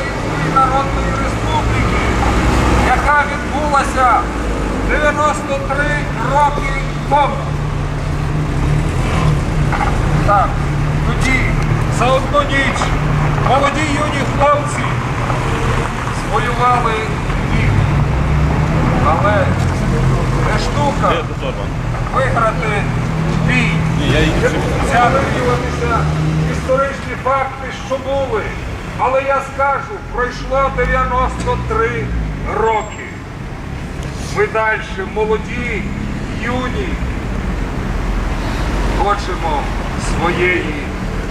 Західноукраїнської Народної Республіки, яка відбулася 93 роки тому. Так, тоді за одну ніч молоді юні хлопці звоювали їх. Але не штука виграти бій. Згадуватися історичні факти, що були. Але я скажу, пройшло 93 роки. Ми далі молоді, юні, хочемо своєї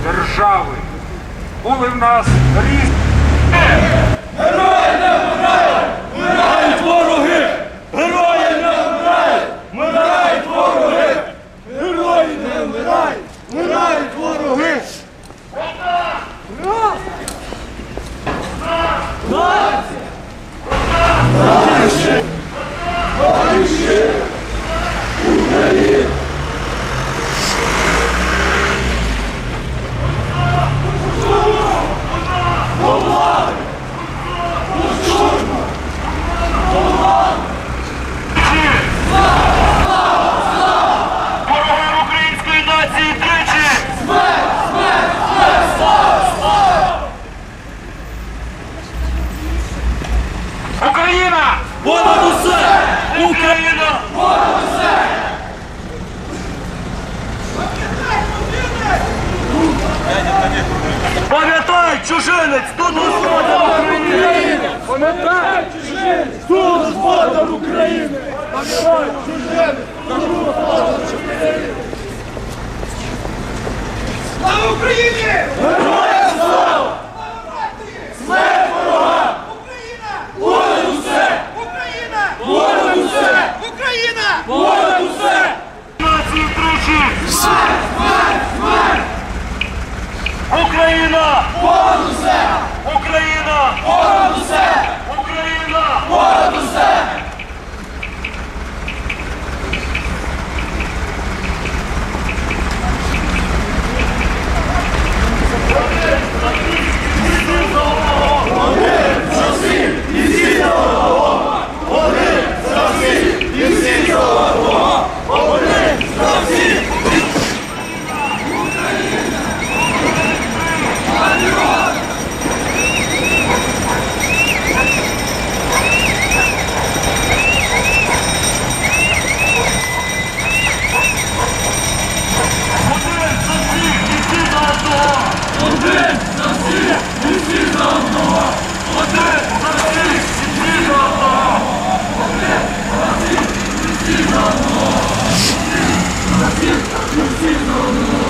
держави. Були в нас різні. Вмирають вороги! Герої не вмирають! Вмирають вороги! Герої не вмирають! Вмирають вороги! Ворогам Пам'ятай, чужинець, тут господар України! Пам'ятай, чужинець, тут господар України! Пам'ятай, чужинець, тут господар України! Слава Україні! Героям слава! За всіх і всі за одного! Один за і всі за одного! Один за і всі за одного! За і всі за одного!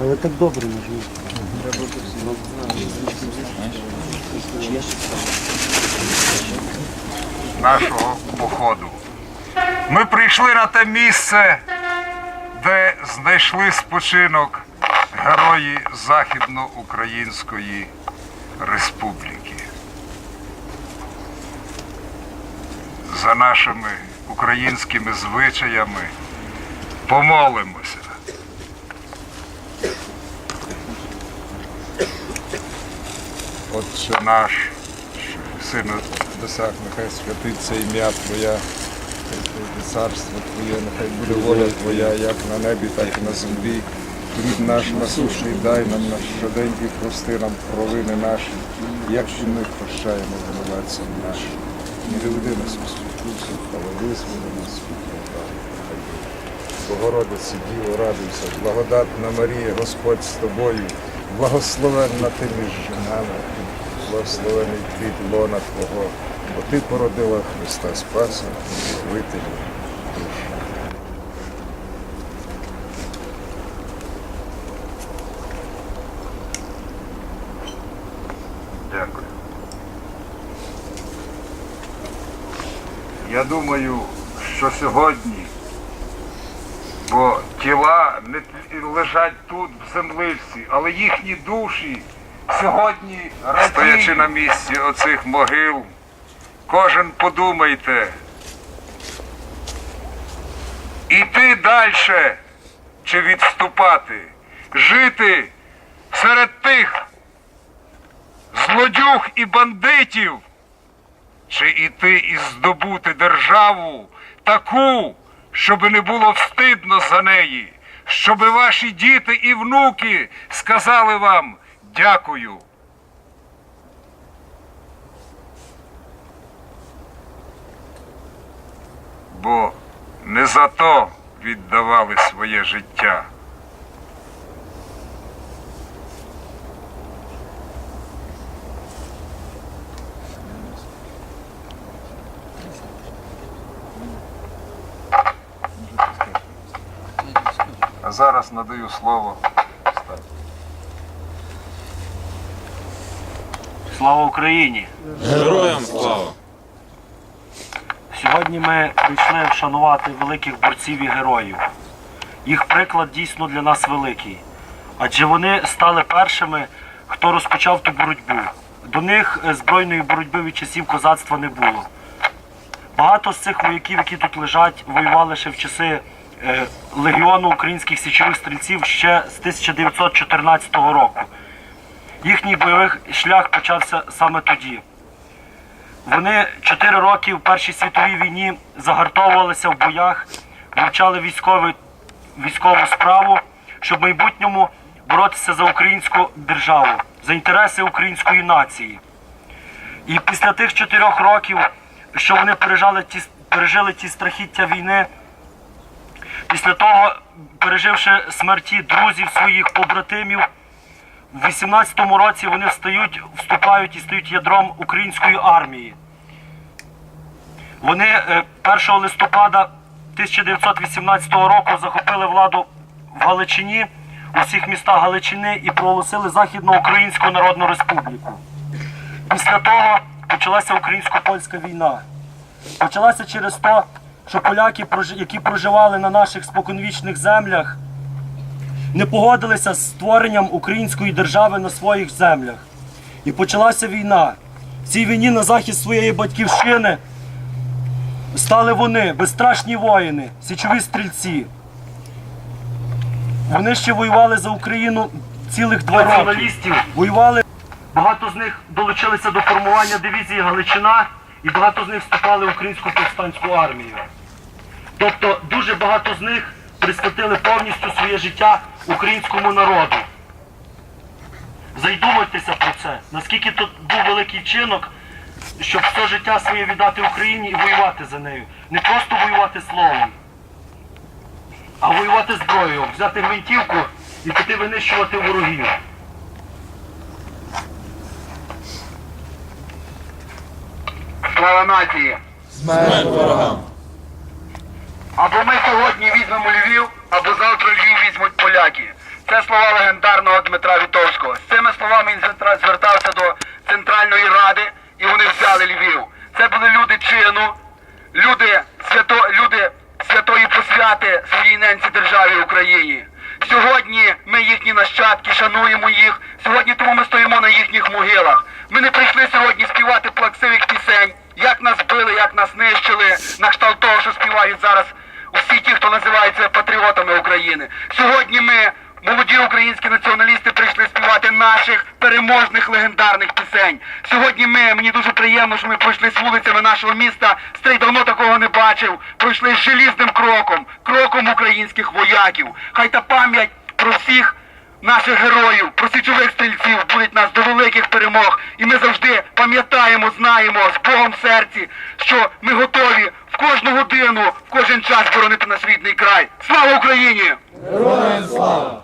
Але так добре нажміть. нашого походу. Ми прийшли на те місце, де знайшли спочинок герої Західноукраїнської Республіки. За нашими українськими звичаями помолимося. Отче наш, що сину досяг, нехай святиться ім'я Твоя, прийде царство Твоє, нехай буде воля Твоя, як на небі, так і на землі. Хліб наш насущний дай нам наш щодень і прости нам провини наші, як і ми прощаємо винуватцям нашим. Не доведи нас у спокусу, але визволи нас від зла. Богородице, Діво, радуйся, благодатна Марія, Господь з тобою, благословенна ти між жінами, благословений плід лона Твого, бо ти породила Христа Спаса, Вителя душ. Дякую. Я думаю, що сьогодні, бо тіла не т- лежать тут, в землиці, але їхні душі сьогодні, стоячи на місці оцих могил, кожен подумайте, іти далі чи відступати, жити серед тих злодюг і бандитів, чи іти і здобути державу таку, щоби не було встидно за неї, щоби ваші діти і внуки сказали вам дякую. Бо не за то віддавали своє життя. А зараз надаю слово. Слава Україні! Героям слава! Сьогодні ми прийшли вшанувати великих борців і героїв. Їх приклад дійсно для нас великий. Адже вони стали першими, хто розпочав ту боротьбу. До них е, збройної боротьби від часів козацтва не було. Багато з цих вояків, які тут лежать, воювали ще в часи Легіону українських січових стрільців ще з 1914 року. Їхній бойовий шлях почався саме тоді. Вони чотири роки в Першій світовій війні загартовувалися в боях, вивчали військові, військову справу, щоб в майбутньому боротися за українську державу, за інтереси української нації. І після тих чотирьох років, що вони пережили ті, пережили ті страхіття війни, після того, переживши смерті друзів своїх побратимів, в 18-му році вони встають, вступають і стають ядром української армії. Вони е, 1 листопада 1918 року захопили владу в Галичині, у всіх містах Галичини і проголосили Західноукраїнську Народну Республіку. Після того почалася українсько-польська війна. Почалася через те, що поляки, які проживали на наших споконвічних землях, не погодилися з створенням української держави на своїх землях. І почалася війна. В цій війні на захист своєї батьківщини стали вони, безстрашні воїни, січові стрільці. Вони ще воювали за Україну цілих два роки. Воювали. Багато з них долучилися до формування дивізії Галичина і багато з них вступали в українську повстанську армію. Тобто дуже багато з них присвятили повністю своє життя українському народу. Зайдумайтеся про це, наскільки тут був великий вчинок, щоб все життя своє віддати Україні і воювати за нею. Не просто воювати словом, а воювати зброєю, взяти гвинтівку і піти винищувати ворогів. Слава нації! Смерть ворогам! Або ми сьогодні візьмемо Львів, або завтра Львів візьмуть поляки. Це слова легендарного Дмитра Вітовського. З цими словами він звертався до Центральної Ради, і вони взяли Львів. Це були люди чину, люди, свято, люди святої посвяти своїй ненці державі Україні. Сьогодні ми їхні нащадки, шануємо їх. Сьогодні тому ми стоїмо на їхніх могилах. Ми не прийшли сьогодні співати плаксивих пісень, як нас били, як нас нищили, на кшталт того, що співають зараз усі ті, хто називаються патріотами України. Сьогодні ми, молоді українські націоналісти, прийшли співати наших переможних легендарних пісень. Сьогодні ми, мені дуже приємно, що ми пройшли з вулицями нашого міста. Стрий давно такого не бачив. Пройшли з желізним кроком, кроком українських вояків. Хай та пам'ять про всіх наших героїв, просічових стрільців будуть нас до великих перемог. І ми завжди пам'ятаємо, знаємо з Богом в серці, що ми готові кожну годину, в кожен час боронити наш рідний край. Слава Україні! Героям слава!